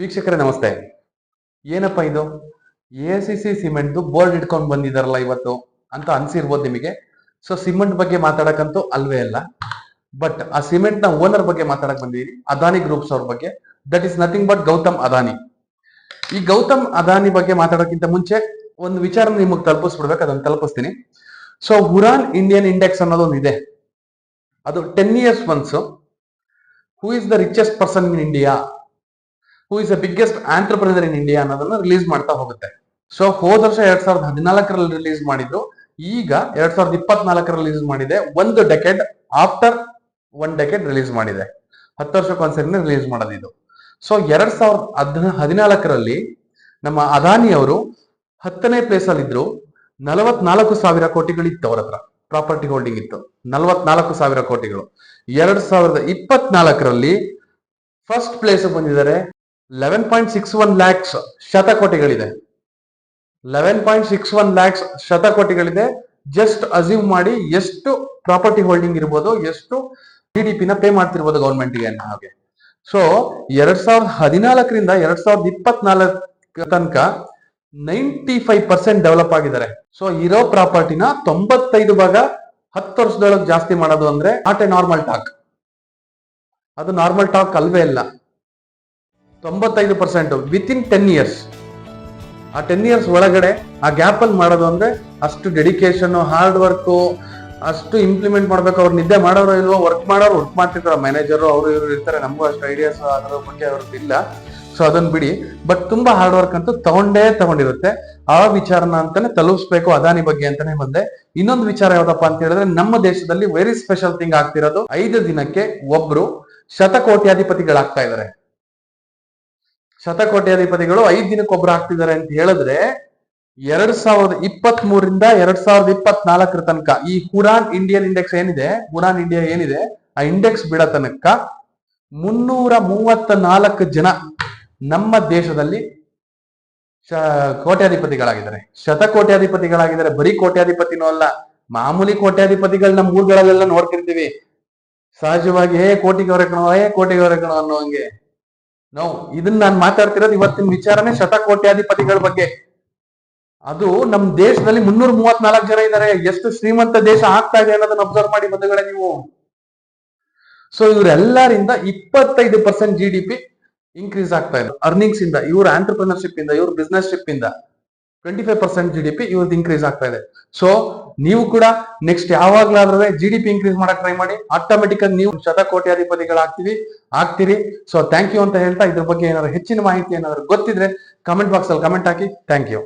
ವೀಕ್ಷಕರೇ, ನಮಸ್ತೆ. ಏನಪ್ಪ ಇದು? ಎ ಸಿ ಸಿ ಸಿಮೆಂಟ್ದು ಬೋರ್ಡ್ ಇಟ್ಕೊಂಡು ಬಂದಿದಾರಲ್ಲ ಇವತ್ತು ಅಂತ ಅನ್ಸಿರ್ಬೋದು ನಿಮಗೆ. ಸೊ ಸಿಮೆಂಟ್ ಬಗ್ಗೆ ಮಾತಾಡಕ್ಕಂತೂ ಅಲ್ವೇ ಅಲ್ಲ ಬಟ್ ಆ ಸಿಮೆಂಟ್ನ ಓನರ್ ಬಗ್ಗೆ ಮಾತಾಡಕ್ ಬಂದಿದ್ದೀವಿ ಅದಾನಿ ಗ್ರೂಪ್ಸ್ ಅವ್ರ ಬಗ್ಗೆ. That is nothing but Gautam Adani ಈ ಗೌತಮ್ ಅದಾನಿ ಬಗ್ಗೆ ಮಾತಾಡೋಕ್ಕಿಂತ ಮುಂಚೆ ಒಂದು ವಿಚಾರ ನಿಮಗೆ ತಲುಪಿಸ್ಬಿಡ್ಬೇಕು, ಅದನ್ನು ತಲುಪಿಸ್ತೀನಿ. ಸೊ ಹುರಾನ್ ಇಂಡಿಯನ್ ಇಂಡೆಕ್ಸ್ ಅನ್ನೋದೊಂದು ಇದೆ. ಅದು ten years once who is the richest person in India who is the biggest entrepreneur in India ಅನ್ನೋದನ್ನ ರಿಲೀಸ್ ಮಾಡ್ತಾ ಹೋಗುತ್ತೆ. ಸೊ ಹೋದ ವರ್ಷ ಎರಡ್ ಸಾವಿರದ ಹದಿನಾಲ್ಕರಲ್ಲಿ ರಿಲೀಸ್ ಮಾಡಿದ್ರು ಈಗ ಎರಡ್ ಸಾವಿರದ ಇಪ್ಪತ್ನಾಲ್ಕರಲ್ಲಿ ರಿಲೀಸ್ ಮಾಡಿದೆ. ಒಂದು decade after one decade release ಮಾಡಿದೆ. ಹತ್ತು ವರ್ಷಕ್ಕೊಂದ್ಸರಿನ ರಿಲೀಸ್ ಮಾಡೋದು ಇದು. ಸೊ ಎರಡ್ ಸಾವಿರದ ಹದಿನ ಹದಿನಾಲ್ಕರಲ್ಲಿ ನಮ್ಮ ಅದಾನಿ ಅವರು ಹತ್ತನೇ ಪ್ಲೇಸ್ ಅಲ್ಲಿ ಇದ್ರು. ನಲವತ್ನಾಲ್ಕು ಸಾವಿರ ಕೋಟಿಗಳಿತ್ತು ಅವ್ರ ಹತ್ರ ಪ್ರಾಪರ್ಟಿ ಹೋಲ್ಡಿಂಗ್ ಇತ್ತು. ನಲವತ್ನಾಲ್ಕು ಸಾವಿರ ಕೋಟಿಗಳು. ಎರಡ್ ಸಾವಿರದ ಇಪ್ಪತ್ನಾಲ್ಕರಲ್ಲಿ ಫಸ್ಟ್ ಪ್ಲೇಸ್ ಬಂದಿದ್ದಾರೆ. Eleven point six one lakhs ಶತಕೋಟಿಗಳಿದೆ. Eleven point six one lakhs ಶತಕೋಟಿಗಳಿದೆ. Just assume ಮಾಡಿ ಎಷ್ಟು ಪ್ರಾಪರ್ಟಿ ಹೋಲ್ಡಿಂಗ್ ಇರ್ಬೋದು, ಎಷ್ಟು ಜಿ ಡಿ ಪಿನ ಪೇ ಮಾಡ್ತಿರ್ಬೋದು ಗೌರ್ಮೆಂಟ್ಗೆ ಹಾಗೆ. ಸೊ ಎರಡ್ ಸಾವಿರದ ಹದಿನಾಲ್ಕರಿಂದ ಎರಡ್ ಸಾವಿರದ ಇಪ್ಪತ್ನಾಲ್ಕ ತನಕ ನೈಂಟಿ ಫೈವ್ ಪರ್ಸೆಂಟ್ ಡೆವಲಪ್ ಆಗಿದ್ದಾರೆ. ಸೊ ಇರೋ ಪ್ರಾಪರ್ಟಿನ ತೊಂಬತ್ತೈದು ಭಾಗ ಹತ್ತು ವರ್ಷದೊಳಗೆ ಜಾಸ್ತಿ ಮಾಡೋದು ಅಂದ್ರೆ ನಾಟ್ ಎ ನಾರ್ಮಲ್ ಟಾಕ್ ಅದು ನಾರ್ಮಲ್ ಟಾಕ್ ಅಲ್ವೇ ಇಲ್ಲ. ತೊಂಬತ್ತೈದು percent with in ten years ಆ ಟೆನ್ ಇಯರ್ಸ್ ಒಳಗಡೆ ಆ ಗ್ಯಾಪ್ ಅಲ್ಲಿ ಮಾಡೋದು ಅಂದ್ರೆ ಅಷ್ಟು ಡೆಡಿಕೇಶನ್ ಹಾರ್ಡ್ ವರ್ಕು ಅಷ್ಟು ಇಂಪ್ಲಿಮೆಂಟ್ ಮಾಡ್ಬೇಕು. ಅವ್ರು ನಿದ್ದೆ ಮಾಡೋರು ಇಲ್ವೋ ವರ್ಕ್ ಮಾಡೋರು ವರ್ಕ್ ಮಾಡ್ತಿರ್ತಾರೆ. ಮ್ಯಾನೇಜರ್ ಅವರು ಇವರು ಇರ್ತಾರೆ. ನಮಗೂ ಅಷ್ಟು ಐಡಿಯಾಸ್ ಅದರ ಬಗ್ಗೆ ಅವ್ರದ್ದು ಇಲ್ಲ. ಸೊ ಅದನ್ನ ಬಿಡಿ. ಬಟ್ ತುಂಬಾ ಹಾರ್ಡ್ ವರ್ಕ್ ಅಂತೂ ತಗೊಂಡೇ ತಗೊಂಡಿರುತ್ತೆ. ಆ ವಿಚಾರನ ಅಂತಾನೆ ತಲುಪಿಸ್ಬೇಕು. ಅದಾನಿ ಬಗ್ಗೆ ಅಂತಾನೆ ಬಂದೆ. ಇನ್ನೊಂದು ವಿಚಾರ ಯಾವ್ದಪ್ಪ ಅಂತ ಹೇಳಿದ್ರೆ, ನಮ್ಮ ದೇಶದಲ್ಲಿ ವೆರಿ ಸ್ಪೆಷಲ್ ಥಿಂಗ್ ಆಗ್ತಿರೋದು, ಐದು ದಿನಕ್ಕೆ ಒಬ್ರು ಶತಕೋಟ್ಯಾಧಿಪತಿಗಳಾಗ್ತಾ ಇದಾರೆ. ಶತಕೋಟ್ಯಾಧಿಪತಿಗಳು ಐದ್ ದಿನಕ್ಕೆ ಒಬ್ರು ಆಗ್ತಿದ್ದಾರೆ ಅಂತ ಹೇಳಿದ್ರೆ ಎರಡ್ ಸಾವಿರದ ಇಪ್ಪತ್ತ್ ಮೂರಿಂದ ಎರಡ್ ಸಾವಿರದ ಇಪ್ಪತ್ನಾಲ್ಕರ ತನಕ ಈ ಕುರಾನ್ ಇಂಡಿಯನ್ ಇಂಡೆಕ್ಸ್ ಏನಿದೆ, ಹುರಾನ್ ಇಂಡಿಯಾ ಏನಿದೆ, ಆ ಇಂಡೆಕ್ಸ್ ಬಿಡ ತನಕ ಮುನ್ನೂರ ಮೂವತ್ತ ನಾಲ್ಕು ಜನ ನಮ್ಮ ದೇಶದಲ್ಲಿ ಶ- ಕೋಟ್ಯಾಧಿಪತಿಗಳಾಗಿದ್ದಾರೆ. ಶತಕೋಟ್ಯಾಧಿಪತಿಗಳಾಗಿದ್ದಾರೆ. ಬರೀ ಕೋಟ್ಯಾಧಿಪತಿನೂ ಅಲ್ಲ, ಮಾಮೂಲಿ ಕೋಟ್ಯಾಧಿಪತಿಗಳು ನಮ್ಮ ಊರುಗಳಲ್ಲೆಲ್ಲ ನೋಡ್ತಿರ್ತೀವಿ. ಸಹಜವಾಗಿ ಹೇ ಕೋಟಿಗೆ ಕಣೋ ಏ ಕೋಟಿಗೆ ಕಣೋ ಅನ್ನೋ ಹಂಗೆ. ನಾವು ಇದನ್ನ ನಾನು ಮಾತಾಡ್ತಿರೋದು ಇವತ್ತಿನ ವಿಚಾರನೇ ಶತಕೋಟ್ಯಾಧಿಪತಿಗಳ ಬಗ್ಗೆ. ಅದು ನಮ್ ದೇಶದಲ್ಲಿ ಮುನ್ನೂರ ಮೂವತ್ನಾಲ್ಕು ಜನ ಇದ್ದಾರೆ ಎಷ್ಟು ಶ್ರೀಮಂತ ದೇಶ ಆಗ್ತಾ ಇದೆ ಅನ್ನೋದನ್ನ ಅಬ್ಸರ್ವ್ ಮಾಡಿ ಬಂಧುಗಳೇ ನೀವು. ಸೊ ಇವರೆಲ್ಲರಿಂದ ಇಪ್ಪತ್ತೈದು percent G D P increase ಆಗ್ತಾ ಇದೆ. ಅರ್ನಿಂಗ್ಸ್ ಇಂದ, ಇವ್ರ ಆಂಟರ್ಪ್ರಿನರ್ಶಿಪ್ ಇಂದ, ಇವ್ರ ಬಿಸ್ನೆಸ್ ಶಿಪ್ ಇಂದ. Twenty five percent G D P ಇವತ್ತು ಇನ್ಕ್ರೀಸ್ ಆಗ್ತಾ ಇದೆ. ಸೊ ನೀವು ಕೂಡ ನೆಕ್ಸ್ಟ್ ಯಾವಾಗ್ಲಾದ್ರೂ ಜಿ ಡಿ ಪಿ ಇನ್ಕ್ರೀಸ್ ಮಾಡಕ್ ಟ್ರೈ ಮಾಡಿ. ಆಟೋಮೆಟಿಕ್ ಆಗಿ ನೀವು ಶತಕೋಟ್ಯಾಧಿಪತಿಗಳಾಗ್ತೀವಿ, ಆಗ್ತೀರಿ. ಸೊ ಥ್ಯಾಂಕ್ ಯು ಅಂತ ಹೇಳ್ತಾ ಇದ್ರ ಬಗ್ಗೆ ಏನಾದ್ರು ಹೆಚ್ಚಿನ ಮಾಹಿತಿ ಏನಾದ್ರು ಗೊತ್ತಿದ್ರೆ ಕಮೆಂಟ್ ಬಾಕ್ಸ್ ಅಲ್ಲಿ ಕಮೆಂಟ್ ಹಾಕಿ. Thank you